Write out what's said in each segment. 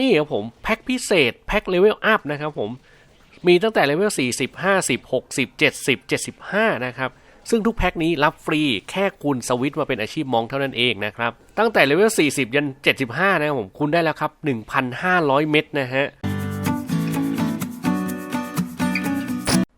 นี่ครับผมแพ็คพิเศษแพ็คเลเวลอัพนะครับผมมีตั้งแต่เลเวล40 50 60 70 75 นะครับ ซึ่งทุกแพ็คนี้รับฟรีแค่คุณสวิตมาเป็นอาชีพมองเท่านั้นเองนะครับ ตั้งแต่เลเวล40 ยัน 75 นะครับผม คุณได้แล้วครับ 1,500 เม็ดนะฮะ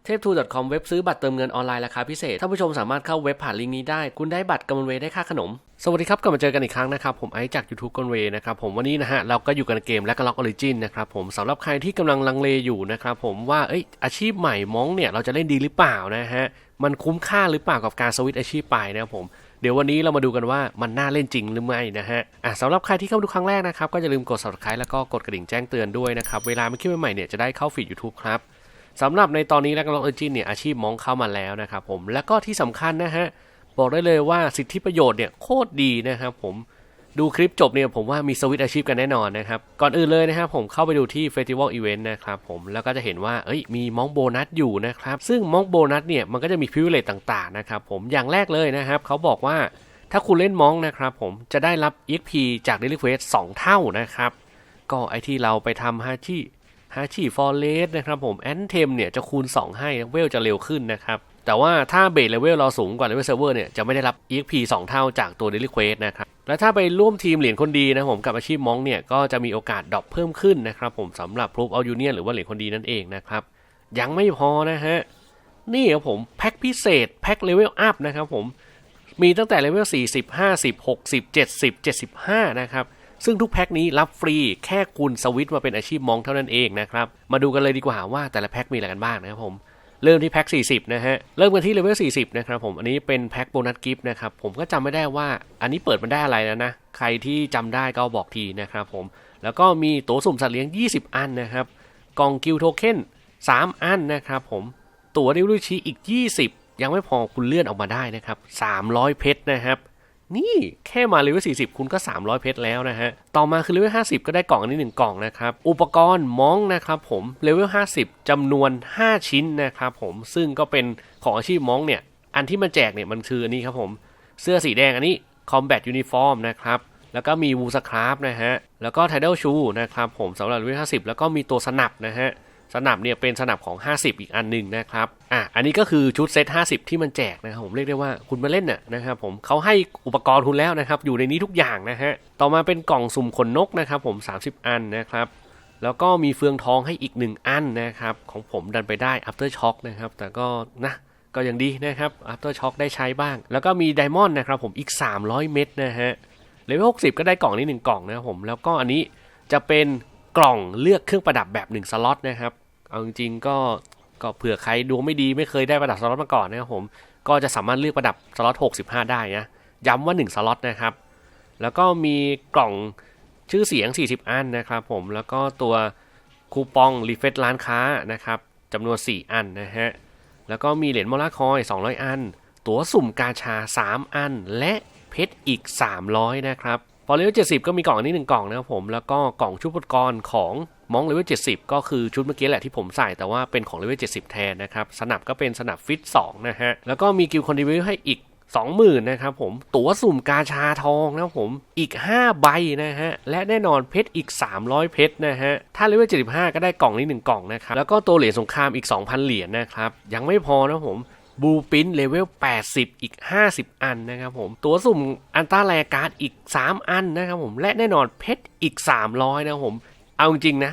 เทพทู .com เว็บซื้อบัตรเติมเงินออนไลน์ราคาพิเศษ ท่านผู้ชมสามารถเข้าเว็บผ่านลิงก์นี้ได้ คุณได้บัตรกำมะเวได้ค่าขนม สวัสดีครับ กลับมาเจอกันอีกครั้งนะครับ ผมไอซ์จาก YouTube กำมะเวนะครับ ผมวันนี้นะฮะ เราก็อยู่กันเกมและก็ล็อกออริจินนะครับผมสำหรับใครที่กำลังลังเลอยู่นะครับผมว่าเอ้ยอาชีพใหม่มองเนี่ยเราจะเล่นดีหรือเปล่านะฮะมันคุ้มค่าหรือเปล่ากับการสวิตอาชีพไปนะครับผมเดี๋ยววันนี้เรามาดูกันว่ามันน่าเล่นจริงหรือไม่นะฮะอะสำหรับใครที่เข้ามาดูครั้งแรกนะครับก็อย่าลืมกด subscribe แล้วก็กดกระดิ่งแจ้งเตือนด้วยนะครับเวลามีคลิปใหม่ๆเนี่ยจะได้เข้าฟีด YouTube ครับ สำหรับในตอนนี้แล้วก็ล็อกเออร์จินเนี่ยอาชีพมองเข้ามาแล้วนะครับผมแล้วก็ที่สำคัญนะฮะบอกได้เลยว่าสิทธิประโยชน์เนี่ยโคตรดีนะครับผมดูคลิปจบเนี่ยผมว่ามีสวิตอาชีพกันแน่นอนนะครับ ก่อนอื่นเลยนะครับผมเข้าไปดูที่ Festival Event นะครับผมแล้วก็จะเห็นว่าเอ้ยมีมองโบนัสอยู่นะครับ ซึ่งมองโบนัสเนี่ยมันก็จะมีพิเวเลตต่างๆนะครับผมอย่างแรกเลยนะครับเขาบอกว่าถ้าคุณเล่นมองนะครับผมจะได้รับ EXP จาก Daily Quest 2 เท่านะครับ ก็ไอที่เราไปทำฮาชิ ฮาชิฟอร์เรสนะครับผมแอนเทมเนี่ยจะคูณ 2 ให้เวลจะเร็วขึ้นนะครับแต่ว่าถ้าเบสเลเวลเราสูงกว่าเลเวลเซิร์ฟเวอร์เนี่ยจะไม่ได้รับ EXP 2 เท่าจากตัว Daily Quest นะครับและถ้าไปร่วมทีมเหรียญคนดีนะผมกับอาชีพมองเนี่ยก็จะมีโอกาสดรอปเพิ่มขึ้นนะครับผมสำหรับ Proof of Union หรือว่าเหรียญคนดีนั่นเองนะครับยังไม่พอนะฮะนี่ครับผมแพ็คพิเศษแพ็คเลเวลอัพนะครับผมมีตั้งแต่เลเวล40 50 60 70 75 นะครับ ซึ่งทุกแพ็คนี้รับฟรีแค่คุณสวิตช์มาเป็นอาชีพมองเท่านั้นเองนะครับ มาดูกันเลยดีกว่าว่าแต่ละแพ็คมีอะไรกันบ้างนะครับผมเริ่มที่แพ็ค 40 นะฮะ เริ่มกันที่เลเวล 40 นะครับผม อันนี้เป็นแพ็คโบนัสกิฟต์นะครับ ผมก็จำไม่ได้ว่า อันนี้เปิดมันได้อะไรแล้วนะ ใครที่จำได้ก็บอกทีนะครับผม แล้วก็มีตั๋วสุ่มสัตว์เลี้ยง 20 อันนะครับ กล่องกิลโทเค็น3 อันนะครับผม ตั๋วดิวลูชีอีก 20 ยังไม่พอคุณเลื่อนออกมาได้นะครับ 300 เพชรนะครับ นี่แค่มาเลเวล40 คุณก็ 300 เพชรแล้วนะฮะ ต่อมาคือเลเวล50 ก็ได้กล่องอันนี้ 1 กล่องนะครับ อุปกรณ์มองนะครับผมเลเวล50จำนวน 5 ชิ้นนะครับผมซึ่งก็เป็นของอาชีพมองเนี่ย อันที่มันแจกเนี่ยมันคืออันนี้ครับผมเสื้อสีแดงอันนี้ Combat Uniform นะครับแล้วก็มีวูสครับนะฮะแล้วก็ Tidal Shoe นะครับผมสำหรับเลเวล50 แล้วก็มีตัวสนับนะฮะ สนับเนี่ยเป็นสนับของ 50 อีกอันหนึ่งนะครับอะอันนี้ก็คือชุดเซต50 ที่มันแจกนะครับผมเรียกได้ว่าคุณมาเล่นน่ะนะครับผมเขาให้อุปกรณ์คุณแล้วนะครับอยู่ในนี้ทุกอย่างนะฮะต่อมาเป็นกล่องสุ่มขนนกนะครับผม 30 อันนะครับแล้วก็มีเฟืองทองให้อีก 1 อันนะครับของผมดันไปได้ after shock นะครับแต่ก็นะก็ยังดีนะครับ after shock ได้ใช้บ้าง แล้วก็มีไดมอนด์นะครับผมอีก 300 เม็ดนะฮะเลเวล60 ก็ได้กล่องนี้ 1 กล่องนะครับผมแล้วก็อันนี้จะเป็น กล่องเลือกเครื่องประดับแบบ1สล็อตนะครับ เอาจริงๆก็ก็เผื่อใครดวงไม่ดีไม่เคยได้ประดับสล็อตมาก่อนนะครับผมก็จะสามารถเลือกประดับสล็อต65 ได้นะย้ำว่า 1 สล็อตนะครับ แล้วก็มีกล่องชื่อเสียง 40 อันนะครับผมแล้วก็ตัวคูปองรีเฟซร้านค้านะครับจำนวน 4 อันนะฮะแล้วก็มีเหรียญโมลาคอย 200 อัน ตั๋วสุ่มกาชา 3 อัน และเพชรอีก 300 นะครับ พอเลเวล70ก็มีกล่องอันนี้1กล่องนะครับผมแล้วก็กล่องชุดอุปกรณ์ของมองเลเวล70ก็คือชุดเมื่อกี้แหละที่ผมใส่แต่ว่าเป็นของเลเวล70แทนนะครับสนับก็เป็นสนับฟิต2นะฮะแล้วก็มีกิลคอนดิวิวให้อีก20,000นะครับผมตั๋วสุ่มกาชาทองนะครับผมอีก 5 ใบนะฮะ และแน่นอนเพชรอีก 300 เพชรนะฮะ ถ้าเลเวล75 ก็ได้กล่องนี้ 1 กล่องนะครับ แล้วก็ตัวเหรียญสงครามอีก 2,000 เหรียญนะครับ ยังไม่พอนะผม บูปินเลเวล 80 อีก 50 อันนะครับผม ตัวสุ่มอันต้าแลการ์ดอีก 3 อันนะครับผม และแน่นอนเพชรอีก 300 นะครับผม เอาจริงนะ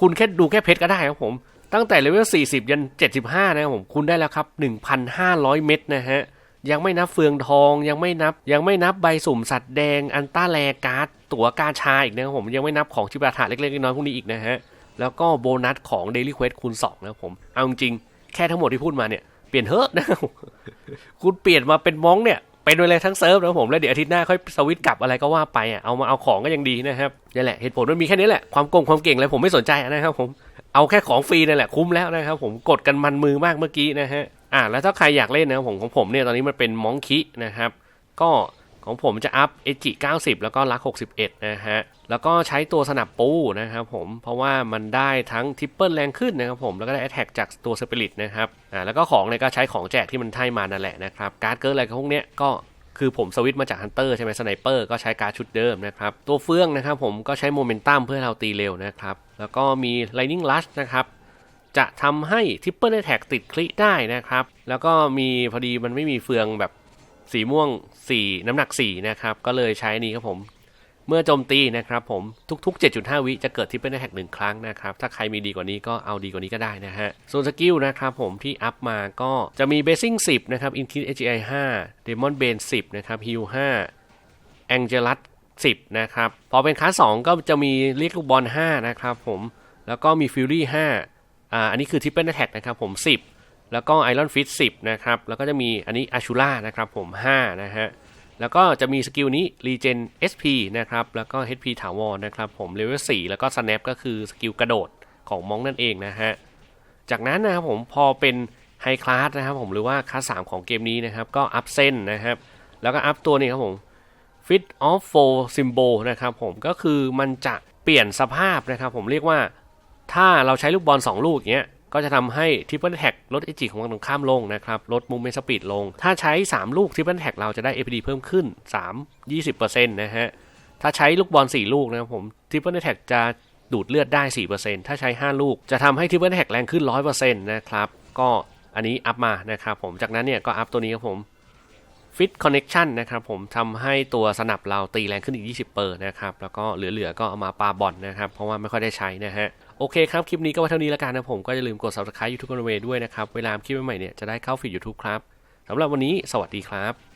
คุณแค่ดูแค่เพชรก็ได้ครับผม ตั้งแต่เลเวล 40 ยัน 75 นะครับผม คุณได้แล้วครับ 1,500 เม็ดนะฮะ ยังไม่นับเฟืองทองยังไม่นับ ยังไม่นับใบสุ่มสัตว์แดงอันต้าแลการ์ดตั๋วกาชาอีกนะครับผมยังไม่นับของชิบราถาเล็กๆน้อยๆพวกนี้อีกนะฮะแล้วก็โบนัสของ Daily Quest คูณ2นะครับผมเอาจริงแค่ทั้งหมดที่พูดมาเนี่ย ลี่ยนเถอะนะครับคุณเปลี่ยนมาเป็นมองเนี่ยเป็นไปเลยทั้งเซิร์ฟนะผมแล้วเดี๋ยวอาทิตย์หน้าค่อยสวิตช์กลับอะไรก็ว่าไปอะเอามาเอาของก็ยังดีนะครับนี่แหละเหตุผลมันมีแค่นี้แหละความโกงความเก่งอะไรผมไม่สนใจนะครับผมเอาแค่ของฟรีนั่นแหละคุ้มแล้วนะครับผมกดกันมันมือมากเมื่อกี้นะฮะอ่าแล้วถ้าใครอยากเล่นนะผมของผมเนี่ยตอนนี้มันเป็นมองคินะครับก็ ของผมจะอัพเอจิ90 แล้วก็ลัก 61 นะฮะ แล้วก็ใช้ตัวสนับปูนะครับผม เพราะว่ามันได้ทั้งทิปเปิลแรงขึ้นนะครับผม แล้วก็ได้แอ t แทกจากตัวสปิริตนะครับ อ่า แล้วก็ของเนี่ยก็ใช้ของแจกที่มันให้มานั่นแหละนะครับ การ์ดเกิร์อะไรพวกเนี้ยก็คือผมสวิตช์มาจากฮันเตอร์ใช่ไหมสไนเปอร์ก็ใช้การชุดเดิมนะครับ ตัวเฟืองนะครับผมก็ใช้โมเมนตัมเพื่อเราตีเร็วนะครับ แล้วก็มี Lightning Rush นะครับ จะทำให้ทิปเปิลแท็กติดคลิได้นะครับ แล้วก็มีพอดีมันไม่มีเฟืองแบบ สีม่วง 4 น้ำหนัก 4 นะครับ ก็เลยใช้นี้ครับผม เมื่อโจมตีนะครับผมทุกๆ 7.5 วิจะเกิดทิปเปิลแท็กหนึ่งครั้งนะครับ ถ้าใครมีดีกว่านี้ก็เอาดีกว่านี้ก็ได้นะฮะส่วนสกิลนะครับผมที่อัพมาก็จะมีเบสซิ่ง10 นะครับอินคิด HGI 5 Demon Bane 10 นะครับ Heal 5 Angelus 10 นะครับ พอเป็นคลาส2ก็จะมีเรียกลูกบอล5นะครับผมแล้วก็มี Fury 5อ่าอันนี้คือ Triple Attack นะครับผม 10 แล้วก็ Iron Fist 10นะครับ แล้วก็จะมีอันนี้ Ashura นะครับผม5นะฮะ แล้วก็จะมีสกิลนี้ Regen SP นะครับ แล้วก็ HP ถาวรนะครับผม Level 4แล้วก็ Snap ก็คือสกิลกระโดดของมองนั่นเองนะฮะ จากนั้นนะครับผมพอเป็นไฮคลาสนะครับผมหรือว่าคลาส3ของเกมนี้นะครับก็อัพเส้นนะครับแล้วก็อัพตัวนี้ครับผม Fit of Four Symbol นะครับผมก็คือมันจะเปลี่ยนสภาพนะครับผมเรียกว่าถ้าเราใช้ลูกบอล2ลูกอย่างเงี้ย ก็จะทำให้ Triple Attack ลดเอจิของฝั่งตรงข้ามลงนะครับลดมุมเมนสปีดลง ถ้าใช้ 3 ลูก Triple Attack เราจะได้ APD เพิ่มขึ้น 3 20%นะฮะถ้าใช้ลูกบอล 4 ลูกนะครับผม Triple Attack จะดูดเลือดได้ 4%ถ้าใช้ 5 ลูก จะทำให้ Triple Attack แรงขึ้น 100%นะครับ ก็อันนี้อัพมานะครับผม จากนั้นเนี่ยก็อัพตัวนี้ครับผม ฟิตคอนเน็กชันนะครับผมทำให้ตัวสนับเราตีแรงขึ้นอีก 20 เปอร์นะครับ แล้วก็เหลือๆก็เอามาปาบอลนะครับ เพราะว่าไม่ค่อยได้ใช้นะฮะโอเคครับ คลิปนี้ก็ไว้เท่านี้แล้วกันนะผมก็อย่าลืมกด subscribe YouTube กันเวด้วยนะครับ เวลาคลิปใหม่ๆเนี่ยจะได้เข้าฟีด YouTube ครับสำหรับวันนี้สวัสดีครับ